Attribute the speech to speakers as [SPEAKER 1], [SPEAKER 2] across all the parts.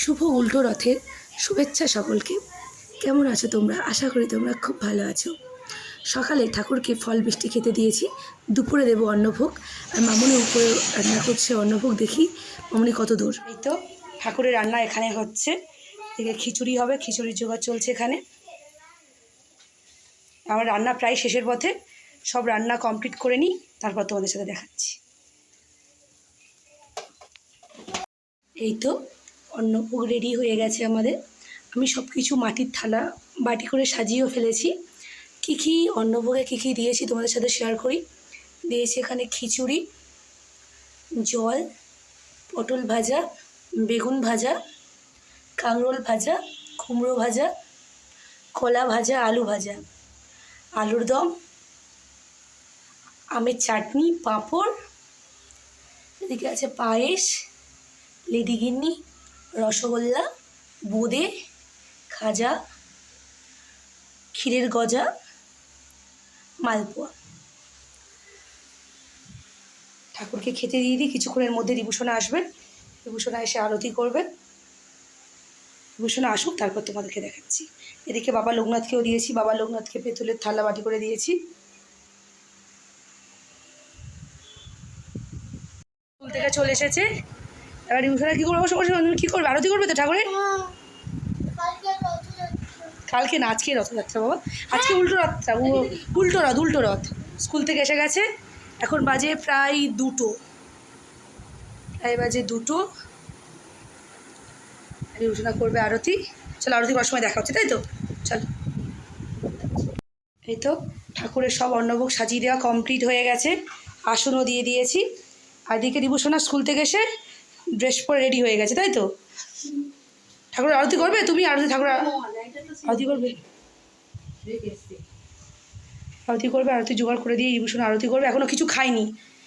[SPEAKER 1] শুভ উল্টো রথের শুভেচ্ছা সকলকে। কেমন আছো তোমরা? আশা করি তোমরা খুব ভালো আছো। সকালে ঠাকুরকে ফল মিষ্টি খেতে দিয়েছি, দুপুরে দেবো অন্নভোগ। আর মামনি উপরে রান্না করছে অন্নভোগ, দেখি মামনি কত দূর। এই তো ঠাকুরের রান্না এখানে হচ্ছে। এদিকে খিচুড়ি হবে, খিচুড়ির জোগাড় চলছে এখানে। আমার রান্না প্রায় শেষের পথে। সব রান্না কমপ্লিট করে নিই, তারপর তোমাদের সাথে দেখাচ্ছি। এই তো অন্নভোগ রেডি হয়ে গেছে আমাদের। আমি সব কিছু মাটির থালা বাটি করে সাজিয়েও ফেলেছি। কী কী অন্নভোগে কী কী দিয়েছি তোমাদের সাথে শেয়ার করি। দিয়েছি এখানে খিচুড়ি, জল, পটল ভাজা, বেগুন ভাজা, কাঁকরোল ভাজা, কুমড়ো ভাজা, কলা ভাজা, আলু ভাজা, আলুর দম, আমের চাটনি, পাঁপড়, এদিকে আছে পায়েস, লেডিগিন্নি রসগোল্লা, বোঁদে, খাজা, ক্ষীরের গজা, মালপোয়া। ঠাকুরকে খেতে দিয়ে দিই, কিছুক্ষণের মধ্যে রিভূষণা আসবেন রিভূষণা এসে আরতি করবেন রিভূষণা আসুক, তারপর তোমাদেরকে দেখাচ্ছি। এদিকে বাবা লোকনাথকেও দিয়েছি, বাবা লোকনাথকে পেতলের থালা বাটি করে দিয়েছি। চলে এসেছে। এবার রিভূষণা কী করবে? বসে বসে তুমি কী করবে? আরতি করবে তো ঠাকুরের? কালকে না আজকে রথযাত্রা বাবা। আজকে উল্টো রথটা উল্টো রথ উল্টো রথ। স্কুল থেকে এসে গেছে। এখন বাজে প্রায় দুটো। প্রায় বাজে দুটো। রিভূষণা করবে আরতি। চলো আরতি করার সময় দেখা হচ্ছে তাই তো? চলো। এই তো ঠাকুরের সব অন্নভোগ সাজিয়ে দেওয়া কমপ্লিট হয়ে গেছে। আসনও দিয়ে দিয়েছি। আর এদিকে রিভূষণা স্কুল থেকে এসে ড্রেস পরে রেডি হয়ে গেছে তাই তো? ঠাকুরের আরতি করবে? তুমি আরতি ঠাকুর আরতি করবে? আরতি করবে আরতি জোগাড় করে দিয়ে রিভূষণ আরতি করবে এখনও কিছু খাইনি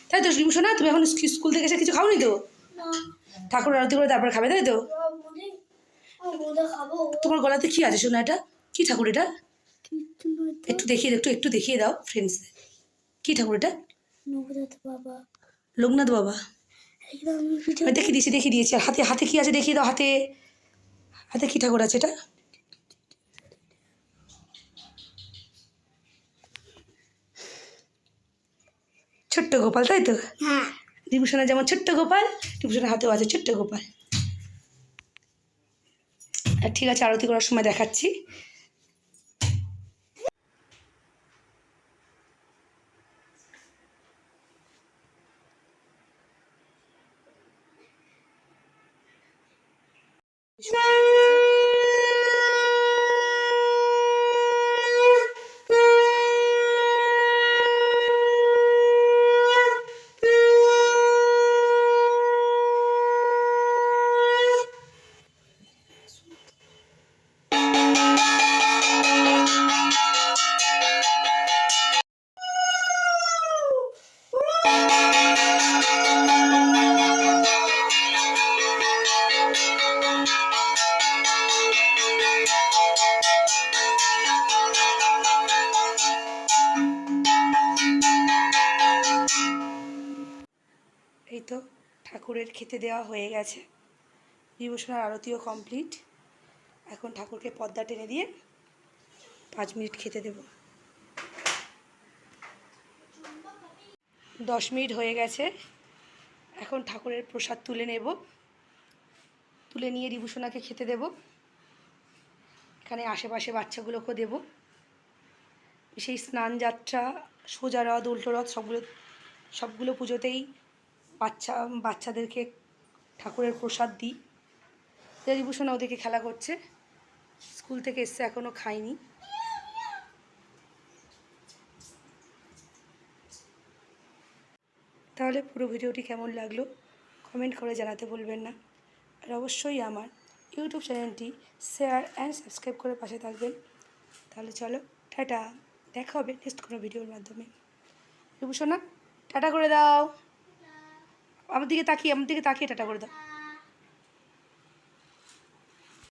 [SPEAKER 1] তাই তো রিভূষণা তুমি এখন স্কুল থেকে এসে কিছু খাওনি তো? ঠাকুর আরতি করে তারপর খাবে তাই তো? তোমার গলাতে কি আছে শোনা এটা? কি ঠাকুর এটা? একটু দেখিয়ে একটু একটু দেখিয়ে দাও ফ্রেন্ডসদের কি ঠাকুর এটা? লোকনাথ বাবা।
[SPEAKER 2] লোকনাথ
[SPEAKER 1] বাবা। দেখিয়ে দিয়েছি দেখিয়ে দিয়েছি। আর হাতে হাতে কি আছে দেখিয়ে দাও হাতে। হাতে কি ঠাকুর আছে এটা? ছোট্ট গোপাল তাই তো?
[SPEAKER 2] হ্যাঁ।
[SPEAKER 1] রিভূষণের যেমন ছোট্ট গোপাল রিভূষণের হাতেও আছে ছোট্ট গোপাল। ঠিক আছে আরতি করার সময় দেখাচ্ছি। এই তো ঠাকুরের খেতে দেওয়া হয়ে গেছে। বিভূষণার আরতিও কমপ্লিট এখন ঠাকুরকে পর্দা টেনে দিয়ে পাঁচ মিনিট খেতে দেব। দশ মিনিট হয়ে গেছে। এখন ঠাকুরের প্রসাদ তুলে নেব। তুলে নিয়ে রিভূষণাকে খেতে দেব। এখানে আশেপাশে বাচ্চাগুলোকেও দেব। সেই স্নান যাত্রা সোজা রথ, উল্টো রথ, সবগুলো সবগুলো পুজোতেই বাচ্চা, বাচ্চাদেরকে ঠাকুরের প্রসাদ দিই। রিভূষণা ওদেরকে খেলা করছে। স্কুল থেকে এসছে এখনও খাইনি তাহলে পুরো ভিডিওটি কেমন লাগল? কমেন্ট করে জানাতে ভুলবেন না। আর অবশ্যই আমার ইউটিউব চ্যানেলটি শেয়ার অ্যান্ড সাবস্ক্রাইব করে পাশে থাকবেন। তাহলে চলো, টাটা। দেখা হবে নেক্সট কোনো ভিডিওর মাধ্যমে। রিভূষণা টাটা করে দাও। আমার দিকে তাকিয়ে আমার দিকে তাকিয়ে টাটা করে দাও।